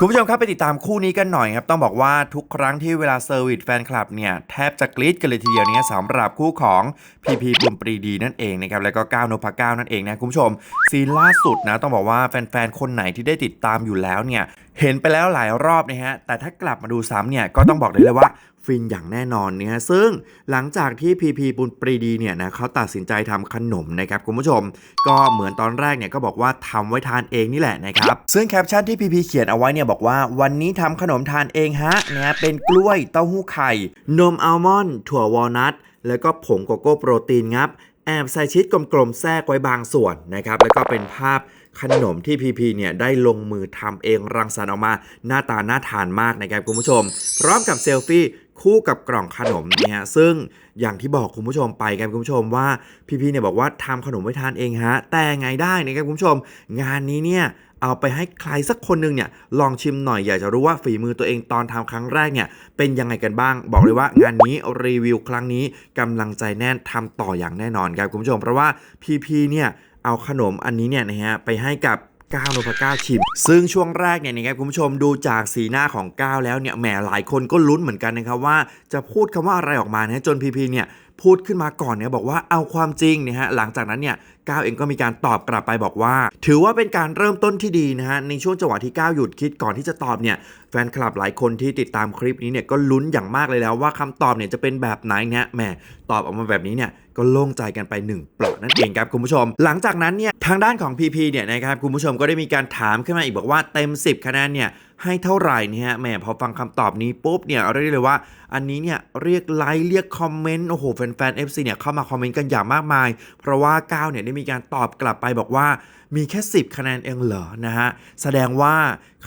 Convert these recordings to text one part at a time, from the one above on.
คุณผู้ชมครับไปติดตามคู่นี้กันหน่อยครับ ต้องบอกว่าทุกครั้งที่เวลาเซอร์วิสแฟนคลับเนี่ย แทบจะกรี๊ดกันเลยทีเดียวเนี้สำหรับคู่ของพีพีปุณปรีดีนั่นเองนะครับ แล้วก็ก้าวนพก้าวนั่นเองนะคุณผู้ชม ซีนล่าสุดนะ ต้องบอกว่าแฟนๆ คนไหนที่ได้ติดตามอยู่แล้วเนี่ย เห็นไปแล้วหลายรอบนะฮะแต่ถ้ากลับมาดูซ้ำเนี่ยก็ต้องบอกได้เลยว่าฟินอย่างแน่นอนเนี่ยซึ่งหลังจากที่พีพีปุณปรีดีเนี่ยนะเขาตัดสินใจทำขนมนะครับคุณผู้ชม ก็เหมือนตอนแรกเนี่ยก็บอกว่าทำไว้ทานเองนี่แหละนะครับซึ่งแคปชั่นที่พีพีเขียนเอาไว้เนี่ยบอกว่าวันนี้ทำขนมทานเองฮะนะฮะเป็นกล้วยเต้าหู้ไข่ นมอัลมอนด์ถั่ววอลนัทแล้วก็ผงโกโก้โปรตีนครับแอบใส่ชีสกลมๆแทรกไว้บางส่วนนะครับ แล้วก็เป็นภาพขนมที่พีพีเนี่ยได้ลงมือทำเองรังสรรค์ออกมาหน้าตาน่าทานมากนะครับคุณผู้ชม พร้อมกับเซลฟี่ คู่กับกล่องขนมเนี่ย ซึ่งอย่างที่บอกคุณผู้ชมไปกันคุณผู้ชมว่าพีพีเนี่ยบอกว่าทำขนมไว้ทานเองฮะ แต่ไงได้นะครับคุณผู้ชม งานนี้เนี่ยเอาไปให้ใครสักคนหนึ่งเนี่ยลองชิมหน่อยอยากจะรู้ว่าฝีมือตัวเองตอนทำครั้งแรกเนี่ยเป็นยังไงกันบ้าง บอกเลยว่างานนี้รีวิวครั้งนี้กำลังใจแน่นทำต่ออย่างแน่นอนครับคุณผู้ชม เพราะว่าพีพีเนี่ยเอาขนมอันนี้เนี่ยนะฮะไปให้กับ ก้าวนพก้าวชิม ซึ่งช่วงแรกเนี่ยนะครับคุณผู้ชมดูจากสีหน้าของก้าวแล้วเนี่ยแหมหลายคนก็ลุ้นเหมือนกันนะครับว่าจะพูดคำว่าอะไรออกมานะจนพีพีเนี่ย พูดขึ้นมาก่อนเนี่ยบอกว่าเอาความจริงเนี่ยฮะหลังจากนั้นเนี่ยก้าวเองก็มีการตอบกลับไปบอกว่า ถือว่าเป็นการเริ่มต้นที่ดีนะฮะในช่วงจังหวะที่ก้าวหยุดคิดก่อนที่จะตอบเนี่ยแฟนคลับหลายคนที่ติดตามคลิปนี้เนี่ยก็ลุ้นอย่างมากเลยแล้วว่าคำตอบเนี่ยจะเป็นแบบไหนเนี่ยแหมตอบออกมาแบบนี้เนี่ยก็โล่งใจกันไปหนึ่งเปลาะนั่นเองครับคุณผู้ชม หลังจากนั้นเนี่ยทางด้านของ PP เนี่ยนะครับคุณผู้ชมก็ได้มีการถามขึ้นมาอีกบอกว่าเต็ม 10 คะแนนเนี่ย ให้เท่าไหร่เนี่ยแหมพอฟังคำตอบนี้ปุ๊บเนี่ยเรียกได้เลยว่า อันนี้เนี่ยเรียกไลค์เรียกคอมเมนต์โอ้โหแฟนๆ FC เนี่ยเข้ามาคอมเมนต์กันอย่างมากมาย เพราะว่าก้าวเนี่ยได้มีการตอบกลับไปบอกว่ามีแค่ 10 คะแนนเองเหรอนะฮะแสดงว่า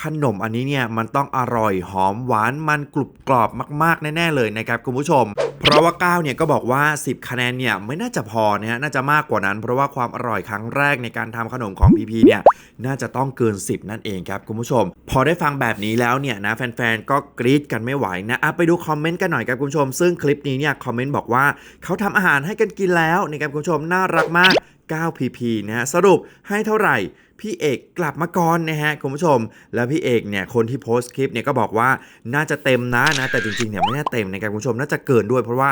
ขนมอันนี้เนี่ยมันต้องอร่อยหอมหวานมันกรุบกรอบมากๆแน่ๆเลยนะครับคุณผู้ชม เพราะว่าก้าวเนี่ยก็บอกว่า 10 คะแนนเนี่ยไม่น่าจะพอนะฮะน่าจะมากกว่านั้น เพราะว่าความอร่อยครั้งแรกในการทำขนมของพีพีเนี่ยน่าจะต้องเกิน 10 นั่นเองครับคุณผู้ชม พอได้ฟังแบบนี้แล้วเนี่ยนะแฟนๆก็กรี๊ดกันไม่ไหวนะอะไปดูคอมเมนต์กันหน่อยครับคุณผู้ชม ซึ่งคลิปนี้เนี่ยคอมเมนต์บอกว่าเขาทำอาหารให้กันกินแล้วนะครับคุณผู้ชมน่ารักมาก 9 PP นะฮะสรุปให้เท่าไหร่ พี่เอกกลับมาก่อนนะฮะคุณผู้ชม แล้วพี่เอกเนี่ยคนที่โพสต์คลิปเนี่ยก็บอกว่าน่าจะเต็มนะนะแต่จริงๆเนี่ยไม่น่าเต็มนะครับคุณผู้ชมน่าจะเกินด้วยเพราะว่า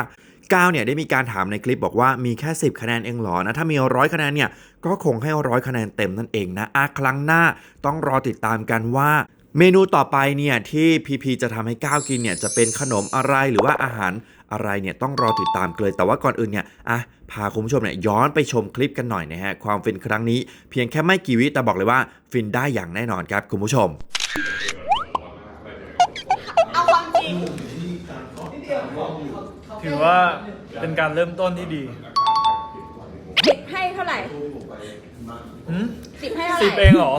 ก้าวเนี่ยได้มีการถามในคลิปบอกว่ามีแค่ 10 คะแนนเองหรอนะถ้ามีร้อยคะแนนเนี่ยก็คงให้ร้อยคะแนนเต็มนั่นเองนะอะครั้งหน้าต้องรอติดตามกันว่า เมนูต่อไปเนี่ยที่พีพีจะทำให้ก้าวกินเนี่ยจะเป็นขนมอะไรหรือว่าอาหารอะไรเนี่ยต้องรอติดตามกันเลย แต่ว่าก่อนอื่นเนี่ยอะพาคุณผู้ชมเนี่ยย้อนไปชมคลิปกันหน่อยนะฮะความฟินครั้งนี้เพียงแค่ไม่กี่วิแต่บอกเลยว่าฟินได้อย่างแน่นอนครับคุณผู้ชม เอาความจริงถือว่าเป็นการเริ่มต้นที่ดีสิบให้เท่าไหร่หืมสิบให้เท่าไหสิร่บเองเหรอ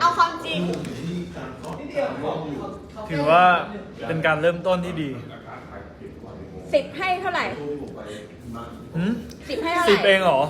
เอาความจริง ถือว่าเป็นการเริ่มต้นที่ดีสิบให้เท่าไหร่หืมสิบให้เท่าไหสิบเอร่งเหรอ